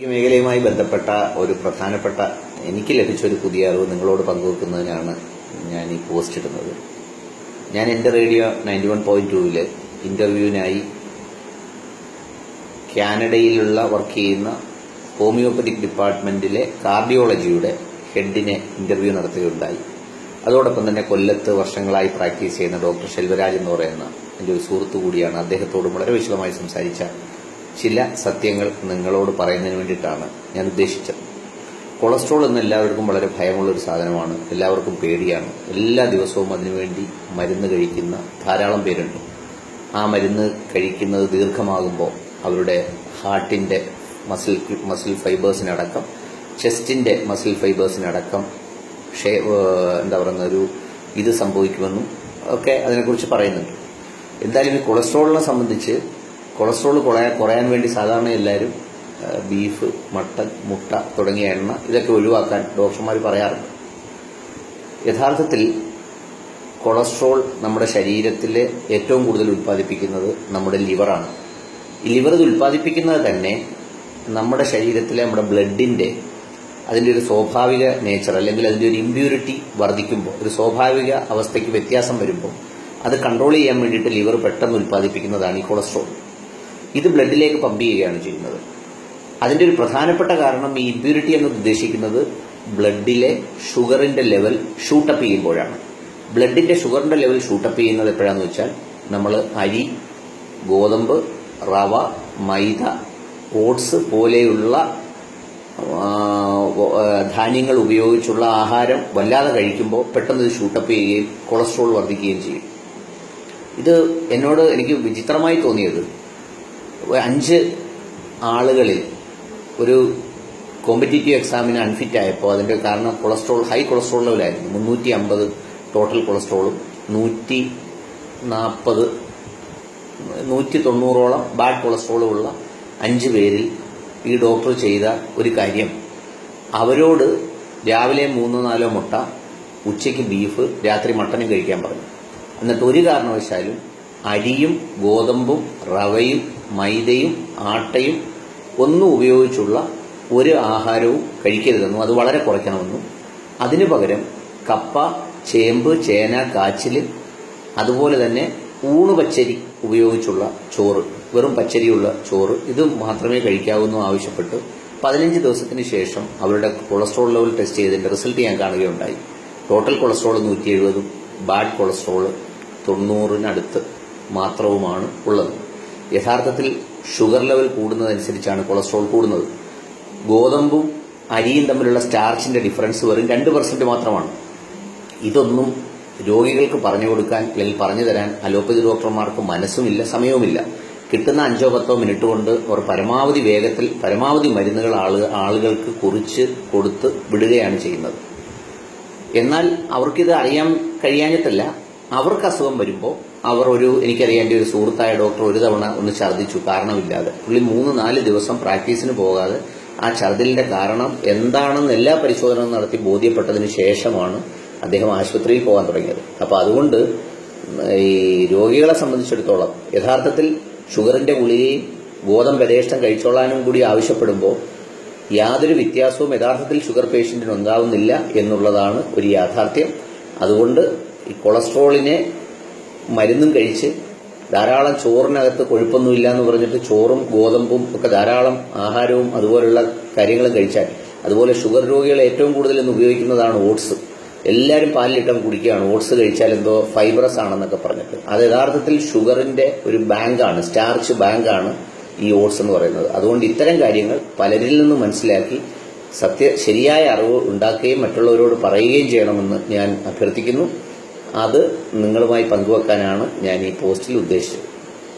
ഈ മേഖലയുമായി ബന്ധപ്പെട്ട ഒരു പ്രധാനപ്പെട്ട എനിക്ക് ലഭിച്ച ഒരു പുതിയ അറിവ് നിങ്ങളോട് പങ്കുവെക്കുന്നതിനാണ് ഞാൻ ഈ പോസ്റ്റ് ഇടുന്നത്. ഞാൻ എന്റെ റേഡിയോ നയന്റി വൺ പോയിന്റ് ടൂവിൽ ഇന്റർവ്യൂവിനായി കാനഡയിലുള്ള വർക്ക് ചെയ്യുന്ന ഹോമിയോപ്പതിക് ഡിപ്പാർട്ട്മെന്റിലെ കാർഡിയോളജിയുടെ ഹെഡിനെ ഇന്റർവ്യൂ നടത്തുകയുണ്ടായി. അതോടൊപ്പം തന്നെ കൊല്ലത്ത് വർഷങ്ങളായി പ്രാക്ടീസ് ചെയ്യുന്ന ഡോക്ടർ ശെൽവരാജ് എന്ന് പറയുന്ന എന്റെ ഒരു സുഹൃത്തു കൂടിയാണ്. അദ്ദേഹത്തോടും വളരെ വിശദമായി സംസാരിച്ച ചില സത്യങ്ങൾ നിങ്ങളോട് പറയുന്നതിന് വേണ്ടിയിട്ടാണ് ഞാൻ ഉദ്ദേശിച്ചത്. കൊളസ്ട്രോൾ എന്ന് എല്ലാവർക്കും വളരെ ഭയമുള്ളൊരു സാധനമാണ്. എല്ലാവർക്കും പേടിയാണ്. എല്ലാ ദിവസവും അതിനുവേണ്ടി മരുന്ന് കഴിക്കുന്ന ധാരാളം പേരുണ്ട്. ആ മരുന്ന് കഴിക്കുന്നത് ദീർഘമാകുമ്പോൾ അവരുടെ ഹാർട്ടിന്റെ മസിൽ മസിൽ ഫൈബേഴ്സിനടക്കം ചെസ്റ്റിന്റെ മസിൽ ഫൈബേഴ്സിനടക്കം ഷേ എന്താ പറയുന്ന ഒരു ഇത് സംഭവിക്കുമെന്നും ഒക്കെ അതിനെക്കുറിച്ച് പറയുന്നുണ്ട്. എന്തായാലും ഈ കൊളസ്ട്രോളിനെ സംബന്ധിച്ച് കൊളസ്ട്രോൾ കുറയാൻ കുറയാൻ വേണ്ടി സാധാരണ എല്ലാവരും ബീഫ് മട്ടൻ മുട്ട തുടങ്ങിയ എണ്ണ ഇതൊക്കെ ഒഴിവാക്കാൻ ഡോക്ടർമാർ പറയാറുണ്ട്. യഥാർത്ഥത്തിൽ കൊളസ്ട്രോൾ നമ്മുടെ ശരീരത്തിൽ ഏറ്റവും കൂടുതൽ ഉൽപ്പാദിപ്പിക്കുന്നത് നമ്മുടെ ലിവറാണ്. ഈ ലിവർ ഇത് ഉൽപ്പാദിപ്പിക്കുന്നത് തന്നെ നമ്മുടെ ശരീരത്തിലെ നമ്മുടെ ബ്ലഡിന്റെ അതിന്റെ ഒരു സ്വാഭാവിക നേച്ചർ അല്ലെങ്കിൽ അതിന്റെ ഒരു ഇമ്പ്യൂരിറ്റി വർദ്ധിക്കുമ്പോൾ ഒരു സ്വാഭാവിക അവസ്ഥയ്ക്ക് വ്യത്യാസം വരുമ്പോൾ അത് കൺട്രോൾ ചെയ്യാൻ വേണ്ടിയിട്ട് ലിവർ പെട്ടെന്ന് ഉൽപ്പാദിപ്പിക്കുന്നതാണ് ഈ കൊളസ്ട്രോൾ. ഇത് ബ്ലഡിലേക്ക് പമ്പ് ചെയ്യുകയാണ് ചെയ്യുന്നത്. അതിന്റെ ഒരു പ്രധാനപ്പെട്ട കാരണം ഈ ഇമ്പ്യൂരിറ്റി എന്നത് ഉദ്ദേശിക്കുന്നത് ബ്ലഡിലെ ഷുഗറിന്റെ ലെവൽ ഷൂട്ടപ്പ് ചെയ്യുമ്പോഴാണ്. ബ്ലഡിന്റെ ഷുഗറിന്റെ ലെവൽ ഷൂട്ടപ്പ് ചെയ്യുന്നത് എപ്പോഴാന്ന് വെച്ചാൽ നമ്മൾ അരി ഗോതമ്പ് റവ മൈദ ഓട്സ് പോലെയുള്ള ധാന്യങ്ങൾ ഉപയോഗിച്ചുള്ള ആഹാരം വല്ലാതെ കഴിക്കുമ്പോൾ പെട്ടെന്ന് ഇത് ഷൂട്ടപ്പ് ചെയ്യുകയും കൊളസ്ട്രോൾ വർദ്ധിക്കുകയും ചെയ്യും. ഇത് എന്നോട് എനിക്ക് വിചിത്രമായി തോന്നിയത് അഞ്ച് ആളുകളിൽ ഒരു കോമ്പറ്റീറ്റീവ് എക്സാമിന് അൺഫിറ്റ് ആയപ്പോൾ അതിന്റെ കാരണം കൊളസ്ട്രോൾ ഹൈ കൊളസ്ട്രോൾ ലെവലായിരുന്നു മുന്നൂറ്റി അമ്പത് ടോട്ടൽ കൊളസ്ട്രോളും നൂറ്റി നാൽപ്പത് നൂറ്റി തൊണ്ണൂറോളം ബാഡ് കൊളസ്ട്രോളും ഉള്ള അഞ്ച് പേരിൽ ഈ ഡോക്ടർ ചെയ്ത ഒരു കാര്യം. അവരോട് രാവിലെ മൂന്നോ നാലോ മുട്ട ഉച്ചയ്ക്ക് ബീഫ് രാത്രി മട്ടനും കഴിക്കാൻ പറഞ്ഞു. എന്നിട്ട് ഒരു കാരണവശാലും അരിയും ഗോതമ്പും റവയും മൈദയും ആട്ടയും ഒന്നും ഉപയോഗിച്ചുള്ള ഒരു ആഹാരവും കഴിക്കരുതെന്നും അത് വളരെ കുറയ്ക്കണമെന്നും. അതിനു പകരം കപ്പ ചേമ്പ് ചേന കാച്ചിൽ അതുപോലെ തന്നെ ഊണ് പച്ചരി ഉപയോഗിച്ചുള്ള ചോറ് വെറും പച്ചരിയുള്ള ചോറ് ഇത് മാത്രമേ കഴിക്കാവൂ ആവശ്യപ്പെട്ട് പതിനഞ്ച് ദിവസത്തിന് ശേഷം അവരുടെ കൊളസ്ട്രോൾ ലെവൽ ടെസ്റ്റ് ചെയ്തതിന്റെ റിസൾട്ട് ഞാൻ കാണുകയുണ്ടായി. ടോട്ടൽ കൊളസ്ട്രോൾ നൂറ്റി എഴുപതും ബാഡ് കൊളസ്ട്രോൾ തൊണ്ണൂറിനടുത്ത്. മാത്രവുമാണ് ഉള്ളത്. യഥാർത്ഥത്തിൽ ഷുഗർ ലെവൽ കൂടുന്നതനുസരിച്ചാണ് കൊളസ്ട്രോൾ കൂടുന്നത്. ഗോതമ്പും അരിയും തമ്മിലുള്ള സ്റ്റാർച്ചിന്റെ ഡിഫറൻസ് വെറും രണ്ട് പെർസെന്റ് മാത്രമാണ്. ഇതൊന്നും രോഗികൾക്ക് പറഞ്ഞു കൊടുക്കാൻ അല്ലെങ്കിൽ പറഞ്ഞു തരാൻ അലോപ്പതി ഡോക്ടർമാർക്ക് മനസ്സുമില്ല സമയവുമില്ല. കിട്ടുന്ന അഞ്ചോ പത്തോ മിനിറ്റ് കൊണ്ട് അവർ പരമാവധി വേഗത്തിൽ പരമാവധി മരുന്നുകൾ ആൾ ആളുകൾക്ക് കുറിച്ച് കൊടുത്ത് വിടുകയാണ് ചെയ്യുന്നത്. എന്നാൽ അവർക്കിത് അറിയാൻ കഴിയാഞ്ഞിട്ടല്ല. അവർക്ക് അസുഖം വരുമ്പോൾ അവർ ഒരു എനിക്കറിയേണ്ട ഒരു സുഹൃത്തായ ഡോക്ടർ ഒരു തവണ ഒന്ന് ഛർദ്ദിച്ചു. കാരണമില്ലാതെ. പുള്ളി മൂന്ന് നാല് ദിവസം പ്രാക്ടീസിന് പോകാതെ ആ ഛർദ്ദിലിന്റെ കാരണം എന്താണെന്ന് എല്ലാ പരിശോധനകളും നടത്തി ബോധ്യപ്പെട്ടതിന് ശേഷമാണ് അദ്ദേഹം ആശുപത്രിയിൽ പോകാൻ തുടങ്ങിയത്. അപ്പോൾ അതുകൊണ്ട് ഈ രോഗികളെ സംബന്ധിച്ചിടത്തോളം യഥാർത്ഥത്തിൽ ഷുഗറിന്റെ ഗുളികയും ഗോതമ്പ് യഥേഷ്ടം കഴിച്ചോളാനും കൂടി ആവശ്യപ്പെടുമ്പോൾ യാതൊരു വ്യത്യാസവും യഥാർത്ഥത്തിൽ ഷുഗർ പേഷ്യന്റിന് ഉണ്ടാവുന്നില്ല എന്നുള്ളതാണ് ഒരു യാഥാർത്ഥ്യം. അതുകൊണ്ട് ഈ കൊളസ്ട്രോളിനെ മരുന്നും കഴിച്ച് ധാരാളം ചോറിനകത്ത് കൊഴുപ്പൊന്നുമില്ല എന്ന് പറഞ്ഞിട്ട് ചോറും ഗോതമ്പും ഒക്കെ ധാരാളം ആഹാരവും അതുപോലുള്ള കാര്യങ്ങളും കഴിച്ചാൽ അതുപോലെ ഷുഗർ രോഗികൾ ഏറ്റവും കൂടുതൽ ഇന്ന് ഉപയോഗിക്കുന്നതാണ് ഓട്സ്. എല്ലാവരും പാലിലിട്ടം കുടിക്കുകയാണ്. ഓട്സ് കഴിച്ചാൽ എന്തോ ഫൈബറസ് ആണെന്നൊക്കെ പറഞ്ഞിട്ട്. അത് യഥാർത്ഥത്തിൽ ഷുഗറിന്റെ ഒരു ബാങ്കാണ് സ്റ്റാർച്ച് ബാങ്കാണ് ഈ ഓട്സ് എന്ന് പറയുന്നത്. അതുകൊണ്ട് ഇത്തരം കാര്യങ്ങൾ പലരിൽ നിന്ന് മനസ്സിലാക്കി സത്യ ശരിയായ അറിവ് ഉണ്ടാക്കുകയും മറ്റുള്ളവരോട് പറയുകയും ചെയ്യണമെന്ന് ഞാൻ അഭ്യർത്ഥിക്കുന്നു. അത് നിങ്ങളുമായി പങ്കുവെക്കാനാണ് ഞാൻ ഈ പോസ്റ്റിൽ ഉദ്ദേശിച്ചത്.